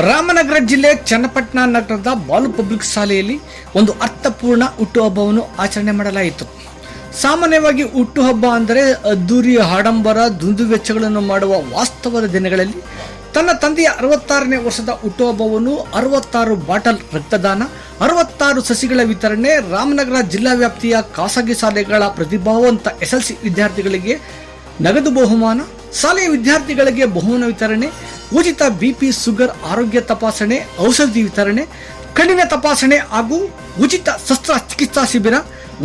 ರಾಮನಗರ ಜಿಲ್ಲೆ ಚನ್ನಪಟ್ಟಣ ನಗರದ ಬಾಲು ಪಬ್ಲಿಕ್ ಶಾಲೆಯಲ್ಲಿ ಒಂದು ಅರ್ಥಪೂರ್ಣ ಹುಟ್ಟುಹಬ್ಬವನ್ನು ಆಚರಣೆ ಮಾಡಲಾಯಿತು. ಸಾಮಾನ್ಯವಾಗಿ ಹುಟ್ಟುಹಬ್ಬ ಅಂದರೆ ಅದ್ದೂರಿ ಆಡಂಬರ ದುಂದು ವೆಚ್ಚಗಳನ್ನು ಮಾಡುವ ವಾಸ್ತವದ ದಿನಗಳಲ್ಲಿ ತನ್ನ ತಂದೆಯ ಅರವತ್ತಾರನೇ ವರ್ಷದ ಹುಟ್ಟುಹಬ್ಬವನ್ನು ಅರವತ್ತಾರು ಬಾಟಲ್ ರಕ್ತದಾನ, ಅರವತ್ತಾರು ಸಸಿಗಳ ವಿತರಣೆ, ರಾಮನಗರ ಜಿಲ್ಲಾ ವ್ಯಾಪ್ತಿಯ ಖಾಸಗಿ ಶಾಲೆಗಳ ಪ್ರತಿಭಾವಂತ ಎಸ್ಎಲ್ಸಿ ವಿದ್ಯಾರ್ಥಿಗಳಿಗೆ ನಗದು ಬಹುಮಾನ, ಶಾಲೆಯ ವಿದ್ಯಾರ್ಥಿಗಳಿಗೆ ಬಹುಮಾನ ವಿತರಣೆ ಉಚಿತ ಬಿಪಿ ಸುಗರ್ ಆರೋಗ್ಯ ತಪಾಸಣೆ, ಔಷಧಿ ವಿತರಣೆ, ಕಣ್ಣಿನ ತಪಾಸಣೆ ಹಾಗೂ ಉಚಿತ ಶಸ್ತ್ರಚಿಕಿತ್ಸಾ ಶಿಬಿರ.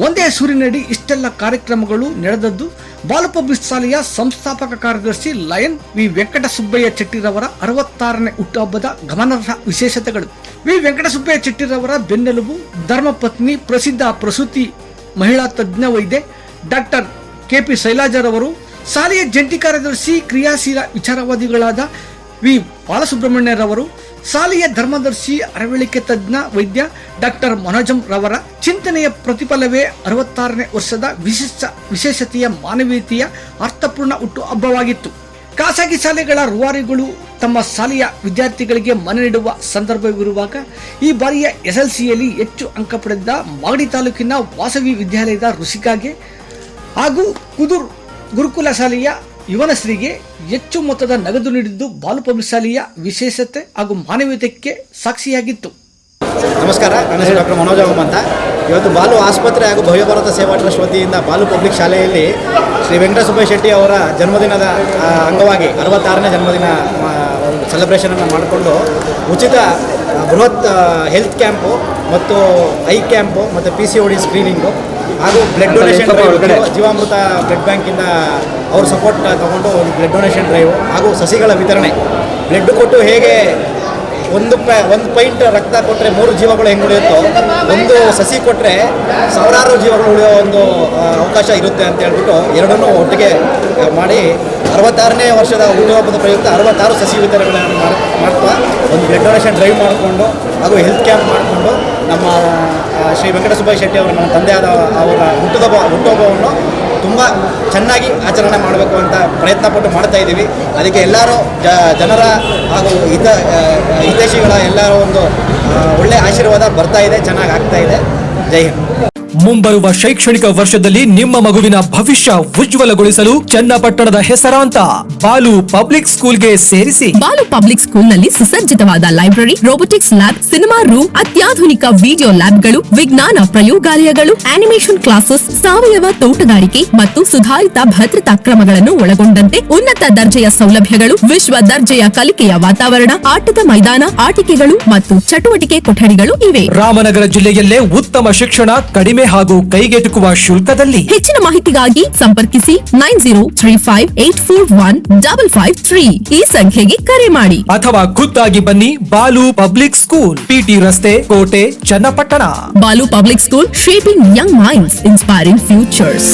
ಒಂದೇ ಸೂರಿನಡಿ ಇಷ್ಟೆಲ್ಲ ಕಾರ್ಯಕ್ರಮಗಳು ನಡೆದದ್ದು. ಬಾಲಪಬ್ಬಿ ಶಾಲೆಯ ಸಂಸ್ಥಾಪಕ ಕಾರ್ಯದರ್ಶಿ ಲಯನ್ ವಿ. ವೆಂಕಟಸುಬ್ಬಯ್ಯ ಚೆಟ್ಟಿರವರ ಅರವತ್ತಾರನೇ ಹುಟ್ಟುಹಬ್ಬದ ಗಮನಾರ್ಹ ವಿಶೇಷತೆಗಳು. ವಿ. ವೆಂಕಟಸುಬ್ಬಯ್ಯ ಚೆಟ್ಟಿರವರ ಬೆನ್ನೆಲುಬು ಧರ್ಮಪತ್ನಿ ಪ್ರಸಿದ್ಧ ಪ್ರಸೂತಿ ಮಹಿಳಾ ತಜ್ಞ ವೈದ್ಯೆ ಡಾಕ್ಟರ್ ಕೆಪಿ ಶೈಲಾಜರವರು, ಶಾಲೆಯ ಜಂಟಿ ಕಾರ್ಯದರ್ಶಿ ಕ್ರಿಯಾಶೀಲ ವಿಚಾರವಾದಿಗಳಾದ ವಿ ಬಾಲಸುಬ್ರಹ್ಮಣ್ಯರವರು, ಸಾಲಿಯ ಧರ್ಮದರ್ಶಿ ಅರವಳಿಕೆ ತಜ್ಞ ವೈದ್ಯ ಡಾಕ್ಟರ್ ಮನೋಜಂ ರವರ ಚಿಂತನೆಯ ಪ್ರತಿಫಲವೇ ಅರವತ್ತಾರನೇ ವರ್ಷದ ವಿಶಿಷ್ಟ ವಿಶೇಷತೆಯ ಮಾನವೀಯತೆಯ ಅರ್ಥಪೂರ್ಣ ಹುಟ್ಟು ಹಬ್ಬವಾಗಿತ್ತು. ಖಾಸಗಿ ಶಾಲೆಗಳ ರೂವಾರಿಗಳು ತಮ್ಮ ಶಾಲೆಯ ವಿದ್ಯಾರ್ಥಿಗಳಿಗೆ ಮನೆ ನೀಡುವ ಸಂದರ್ಭವಿರುವಾಗ ಈ ಬಾರಿಯ ಎಸ್ಎಲ್ಸಿಯಲ್ಲಿ ಹೆಚ್ಚು ಅಂಕ ಪಡೆದ ಮಾಗಡಿ ತಾಲೂಕಿನ ವಾಸವಿ ವಿದ್ಯಾಲಯದ ಋಷಿಕಾಗೆ ಹಾಗೂ ಕುದೂರ್ ಗುರುಕುಲ ಶಾಲೆಯ ಯುವನಶ್ರೀಗೆ ಹೆಚ್ಚು ಮೊತ್ತದ ನಗದು ನೀಡಿದ್ದು ಬಾಲು ಶಾಲೆಯ ವಿಶೇಷತೆ ಹಾಗೂ ಮಾನವೀಯತೆಗೆ ಸಾಕ್ಷಿಯಾಗಿತ್ತು. ನಮಸ್ಕಾರ, ನನ್ನ ಹೆಸರು ಡಾಕ್ಟರ್ ಮನೋಜ್ ಅಂತ ಇವತ್ತು ಬಾಲು ಆಸ್ಪತ್ರೆ ಹಾಗೂ ಭವ್ಯ ಭಾರತ ಸೇವಾ ಟ್ರಸ್ಟ್ ವತಿಯಿಂದ ಬಾಲು ಪಬ್ಲಿಕ್ ಶಾಲೆಯಲ್ಲಿ ಶ್ರೀ ವೆಂಕಟಸುಬ್ಬ ಶೆಟ್ಟಿ ಅವರ ಜನ್ಮದಿನದ ಅಂಗವಾಗಿ, ಅರವತ್ತಾರನೇ ಜನ್ಮದಿನ ಸೆಲೆಬ್ರೇಷನನ್ನು ಮಾಡಿಕೊಂಡು ಉಚಿತ ಬೃಹತ್ ಹೆಲ್ತ್ ಕ್ಯಾಂಪು ಮತ್ತು ಐ ಕ್ಯಾಂಪು ಮತ್ತು ಪಿ ಸಿ ಡಿ ಸ್ಕ್ರೀನಿಂಗು ಹಾಗೂ blood donation drive Jeevamrutha blood ಬ್ಯಾಂಕಿಂದ ಅವ್ರ ಸಪೋರ್ಟ್ ತಗೊಂಡು ಒಂದು ಬ್ಲಡ್ ಡೊನೇಷನ್ ಡ್ರೈವ್ ಹಾಗೂ ಸಸಿಗಳ ವಿತರಣೆ. ಬ್ಲಡ್ ಕೊಟ್ಟು ಹೇಗೆ ಒಂದು ಪ, ಒಂದು ಪಾಯಿಂಟ್ ರಕ್ತ ಕೊಟ್ಟರೆ ಮೂರು ಜೀವಗಳು ಹೆಂಗೆ ಉಳಿಯುತ್ತೋ, ಒಂದು ಸಸಿ ಕೊಟ್ಟರೆ ಸಾವಿರಾರು ಜೀವಗಳು ಉಳಿಯೋ ಒಂದು ಅವಕಾಶ ಇರುತ್ತೆ ಅಂತ ಹೇಳ್ಬಿಟ್ಟು ಎರಡನ್ನೂ ಒಟ್ಟಿಗೆ ಮಾಡಿ ಅರವತ್ತಾರನೇ ವರ್ಷದ ಹುಟ್ಟುಹಬ್ಬದ ಪ್ರಯುಕ್ತ ಅರವತ್ತಾರು ಸಸಿ ವಿತರಣೆಗಳನ್ನು ಮಾಡ್ತಾ ಒಂದು ಬ್ಲಡ್ ಡೊನೇಷನ್ ಡ್ರೈವ್ ಮಾಡಿಕೊಂಡು ಹಾಗೂ ಹೆಲ್ತ್ ಕ್ಯಾಂಪ್ ಮಾಡಿಕೊಂಡು ನಮ್ಮ ಶ್ರೀ ವೆಂಕಟಸುಬ್ಬಯ್ಯ ಶೆಟ್ಟಿ ಅವರ ತಂದೆ ತಂದೆಯಾದ ಅವರ ಹುಟ್ಟುಹಬ್ಬ, ಹುಟ್ಟುಹಬ್ಬವನ್ನು ತುಂಬ ಚೆನ್ನಾಗಿ ಆಚರಣೆ ಮಾಡಬೇಕು ಅಂತ ಪ್ರಯತ್ನ ಪಟ್ಟು ಮಾಡ್ತಾ ಇದ್ದೀವಿ. ಅದಕ್ಕೆ ಎಲ್ಲರೂ ಜನರ ಹಾಗೂ ಹಿತ ಹಿತೈಷಿಗಳ ಎಲ್ಲರ ಒಂದು ಒಳ್ಳೆಯ ಒಳ್ಳೆ ಆಶೀರ್ವಾದ ಬರ್ತಾ ಇದೆ, ಚೆನ್ನಾಗಿ ಆಗ್ತಾ ಇದೆ. ಜೈ ಹಿಂದ್. ಮುಂಬರುವ ಶೈಕ್ಷಣಿಕ ವರ್ಷದಲ್ಲಿ ನಿಮ್ಮ ಮಗುವಿನ ಭವಿಷ್ಯ ಉಜ್ವಲಗೊಳಿಸಲು ಚನ್ನಪಟ್ಟಣದ ಹೆಸರಾಂತ ಬಾಲು ಪಬ್ಲಿಕ್ ಸ್ಕೂಲ್ಗೆ ಸೇರಿಸಿ. ಬಾಲು ಪಬ್ಲಿಕ್ ಸ್ಕೂಲ್ನಲ್ಲಿ ಸುಸಜ್ಜಿತವಾದ library robotics lab cinema room ಅತ್ಯಾಧುನಿಕ ವಿಡಿಯೋ ಲ್ಯಾಬ್ಗಳು ವಿಜ್ಞಾನ ಪ್ರಯೋಗಾಲಯಗಳು ಆನಿಮೇಷನ್ ಕ್ಲಾಸಸ್ ಸಾವಯವ ತೋಟಗಾರಿಕೆ ಮತ್ತು ಸುಧಾರಿತ ಭದ್ರತಾ ಕ್ರಮಗಳನ್ನು ಒಳಗೊಂಡಂತೆ ಉನ್ನತ ದರ್ಜೆಯ ಸೌಲಭ್ಯಗಳು ವಿಶ್ವ ದರ್ಜೆಯ ಕಲಿಕೆಯ ವಾತಾವರಣ ಆಟದ ಮೈದಾನ ಆಟಿಕೆಗಳು ಮತ್ತು ಚಟುವಟಿಕೆ ಕೊಠಡಿಗಳು ಇವೆ. ರಾಮನಗರ ಜಿಲ್ಲೆಯಲ್ಲೇ ಉತ್ತಮ ಶಿಕ್ಷಣ ಕಡಿಮೆ ಹಾಗೂ ಕೈಗೆಟುಕುವ ಶುಲ್ಕದಲ್ಲಿ. ಹೆಚ್ಚಿನ ಮಾಹಿತಿಗಾಗಿ ಸಂಪರ್ಕಿಸಿ nine zero three five eight four one double five three. ಈ ಸಂಖ್ಯೆಗೆ ಕರೆ ಮಾಡಿ. ಅಥವಾ ಖುದ್ದಾಗಿ ಬನ್ನಿ ಬಾಲು ಪಬ್ಲಿಕ್ ಸ್ಕೂಲ್ ಪಿಟಿ ರಸ್ತೆ ಕೋಟೆ Channapatna. Balu public school shaping young minds inspiring futures.